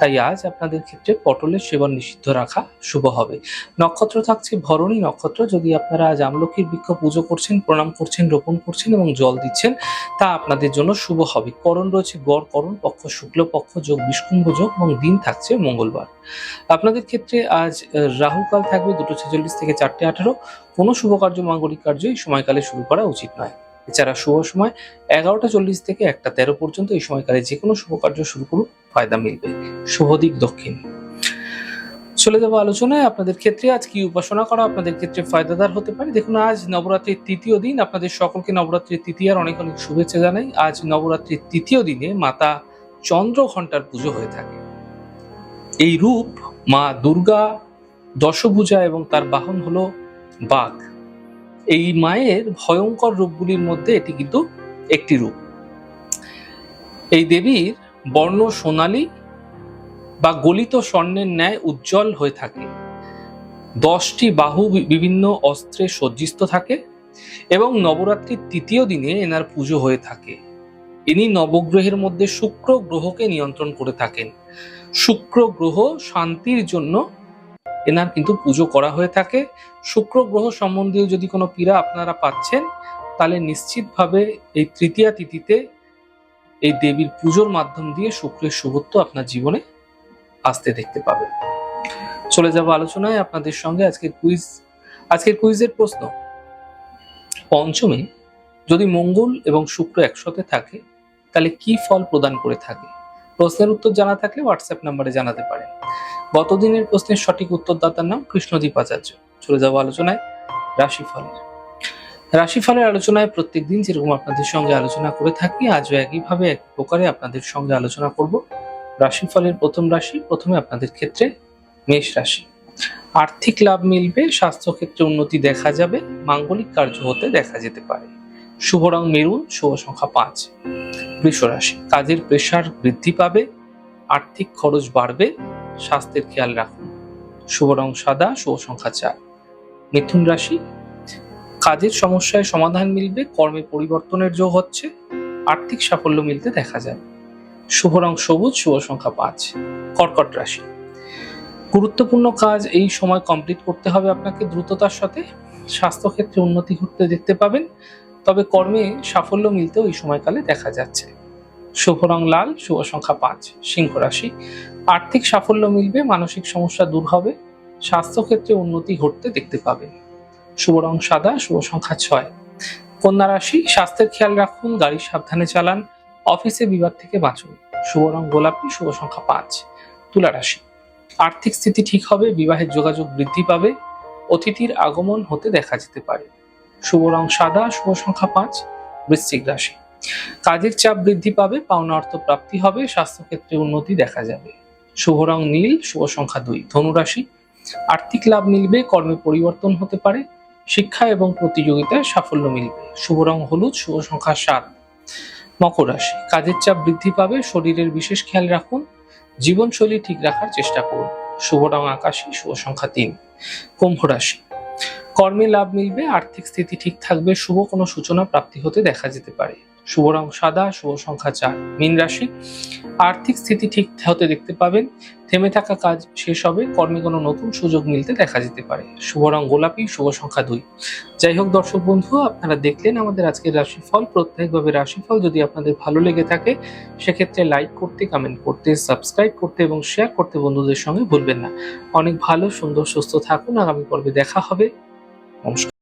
তাই আজ আপনাদের ক্ষেত্রে পটলের সেবন নিষিদ্ধ রাখা শুভ হবে। নক্ষত্র থাকছে ভরণী নক্ষত্র। যদি আপনারা আজ আমলকির বৃক্ষ পুজো করছেন, প্রণাম করছেন, রোপণ করছেন এবং জল দিচ্ছেন, তা আপনাদের জন্য শুভ হবে। করণ রয়েছে গড়, করণ পক্ষ, শুক্ল পক্ষ, যোগ, বিষ্কুম্ভ যোগ এবং দিন থাকছে মঙ্গলবার। আপনাদের ক্ষেত্রে আজ রাহুকাল থাকবে দুটো ছেচল্লিশ থেকে চারটে আঠারো। কোনো শুভ কার্য, মাঙ্গলিক কার্য এই সময়কালে শুরু করা উচিত নয়। এছাড়া শুভ সময় এগারোটা চল্লিশ থেকে একটা তেরো পর্যন্ত এই সময়কালে যে কোনো শুভ কার্য শুরু করুন। ফায়দা মিলবে। শুভ দিক দক্ষিণ। চলে যাব আলোচনায়। আপনাদের ক্ষেত্রে আজ কি উপাসনা করা আপনাদের ক্ষেত্রে ফায়দাদার হতে পারে? দেখুন, আজ নবরাত্রির তৃতীয় দিন। আপনাদের সকলকে নবরাত্রির তৃতীয়ার অনেক অনেক শুভেচ্ছা জানাই। আজ নবরাত্রির তৃতীয় দিনে মাতা চন্দ্র ঘণ্টার পুজো হয়ে থাকে। এই রূপ মা দুর্গা দশভূজা এবং তার বাহন হলো বাঘ। এই মায়ের ভয়ঙ্কর রূপগুলির মধ্যে এটি কিন্তু একটি রূপ। এই দেবীর বর্ণ সোনালী বা গলিত স্বর্ণের ন্যায় উজ্জ্বল হয়ে থাকে। দশটি বাহু বিভিন্ন অস্ত্রে সজ্জিত থাকে এবং নবরাত্রির তৃতীয় দিনে এনার পুজো হয়ে থাকে। ইনি নবগ্রহের মধ্যে শুক্র গ্রহকে নিয়ন্ত্রণ করে থাকেন। শুক্র গ্রহ শান্তির জন্য এনার কিন্তু পুজো করা হয়ে থাকে। শুক্র গ্রহ সম্বন্ধীয় যদি কোনো পীড়া আপনারা পাচ্ছেন, তাহলে নিশ্চিতভাবে এই তৃতীয়া তিথিতে এই দেবীর পুজোর মাধ্যম দিয়ে শুক্রের শুভত্ব আপনার জীবনে আসতে দেখতে পাবেন। চলে যাব আলোচনায় আপনাদের সঙ্গে আজকের কুইজ আজকের কুইজের প্রশ্ন, পঞ্চমে যদি মঙ্গল এবং শুক্র একসাথে থাকে, তাহলে কি ফল প্রদান করে থাকে? প্রশ্নের উত্তর জানা থাকলে হোয়াটসঅ্যাপ নাম্বারে জানাতে পারেন। গতদিনের প্রশ্নের সঠিক উত্তরদাতার নাম কৃষ্ণদীপ আচার্য। চলে যাব আলোচনায় রাশিফলের। রাশিফলের আলোচনায় প্রত্যেকদিন যেরকম আপনাদের সঙ্গে আলোচনা করে থাকি, আজও একইভাবে এক প্রকারে আপনাদের সঙ্গে আলোচনা করব। রাশিফলের প্রথম রাশি, প্রথমে আপনাদের ক্ষেত্রে মেষ রাশি। আর্থিক লাভ মিলবে স্বাস্থ্য ক্ষেত্রে উন্নতি দেখা যাবে, মাঙ্গলিক কার্য হতে দেখা যেতে পারে। শুভ রং মেরুন, শুভ সংখ্যা পাঁচ। বৃষ রাশি, কাজের প্রেশার বৃদ্ধি পাবে, আর্থিক খরচ বাড়বে, স্বাস্থ্যের খেয়াল রাখুন। শুভ রং সাদা, শুভ সংখ্যা চার। মিথুন রাশি কাজের সমস্যায় সমাধান মিলবে, কর্মে পরিবর্তনের যোগ হচ্ছে, আর্থিক সাফল্য মিলতে দেখা যাবে শুভ রং সবুজ, শুভ সংখ্যা পাঁচ। কর্কট রাশি। গুরুত্বপূর্ণ কাজ এই সময় কমপ্লিট করতে হবে আপনাকে দ্রুততার সাথে। স্বাস্থ্যক্ষেত্রে উন্নতি ঘটতে দেখতে পাবেন, তবে কর্মে সাফল্য মিলতেও এই সময়কালে দেখা যাচ্ছে। শুভ রং লাল, শুভ সংখ্যা পাঁচ। সিংহ রাশি। আর্থিক সাফল্য মিলবে, মানসিক সমস্যা দূর হবে, স্বাস্থ্যক্ষেত্রে উন্নতি ঘটতে দেখতে পাবেন। শুভ রং সাদা, শুভ সংখ্যা ছয়। কন্যা রাশি, স্বাস্থ্যের খেয়াল রাখুন, গাড়ি সাবধানে চালান, অফিসে বিবাদ থেকে বাঁচুন। শুভ রং গোলাপি, শুভ সংখ্যা পাঁচ। তুলা রাশি, আর্থিক স্থিতি ঠিক হবে, বিবাহের যোগাযোগ বৃদ্ধি পাবে, অতিথির আগমন হতে দেখা যেতে পারে। শুভ রং সাদা, শুভ সংখ্যা পাঁচ, বৃশ্চিক রাশি। কাজের চাপ বৃদ্ধি পাবে, পাওনা অর্থ প্রাপ্তি হবে, স্বাস্থ্যক্ষেত্রে উন্নতি দেখা যাবে। শুভ রং নীল, শুভ সংখ্যা দুই। ধনুরাশি আর্থিক লাভ মিলবে, কর্মে পরিবর্তন হতে পারে শিক্ষা এবং প্রতিযোগিতায় সাফল্য মিলবে। শুভ রং হলুদ, শুভ সংখ্যা সাত। মকর রাশি, কাজের চাপ বৃদ্ধি পাবে, শরীরের বিশেষ খেয়াল রাখুন, জীবনশৈলী ঠিক রাখার চেষ্টা করুন। শুভ রং আকাশী, শুভ সংখ্যা তিন। কুম্ভ রাশি, কর্মে লাভ মিলবে, আর্থিক স্থিতি ঠিক থাকবে, শুভ কোনো সূচনা প্রাপ্তি হতে দেখা যেতে পারে। শুভ রং সাদা, শুভ সংখ্যা চার। মীন রাশি আর্থিক স্থিতি ঠিক হতে দেখতে পাবেন। থেমে থাকা কাজ শেষ হবে, কর্মে কোনো নতুন সুযোগ মিলতে দেখা যেতে পারে। শুভ রং গোলাপি, শুভ সংখ্যা দুই। যাই হোক দর্শক বন্ধু, আপনারা দেখলেন আমাদের আজকের রাশিফল। প্রত্যেকভাবে রাশিফল যদি আপনাদের ভালো লেগে থাকে, সেক্ষেত্রে লাইক করতে, কমেন্ট করতে, সাবস্ক্রাইব করতে এবং শেয়ার করতে বন্ধুদের সঙ্গে ভুলবেন না। অনেক ভালো, সুন্দর, সুস্থ থাকুন। আগামী পর্বে দেখা হবে। নমস্কার।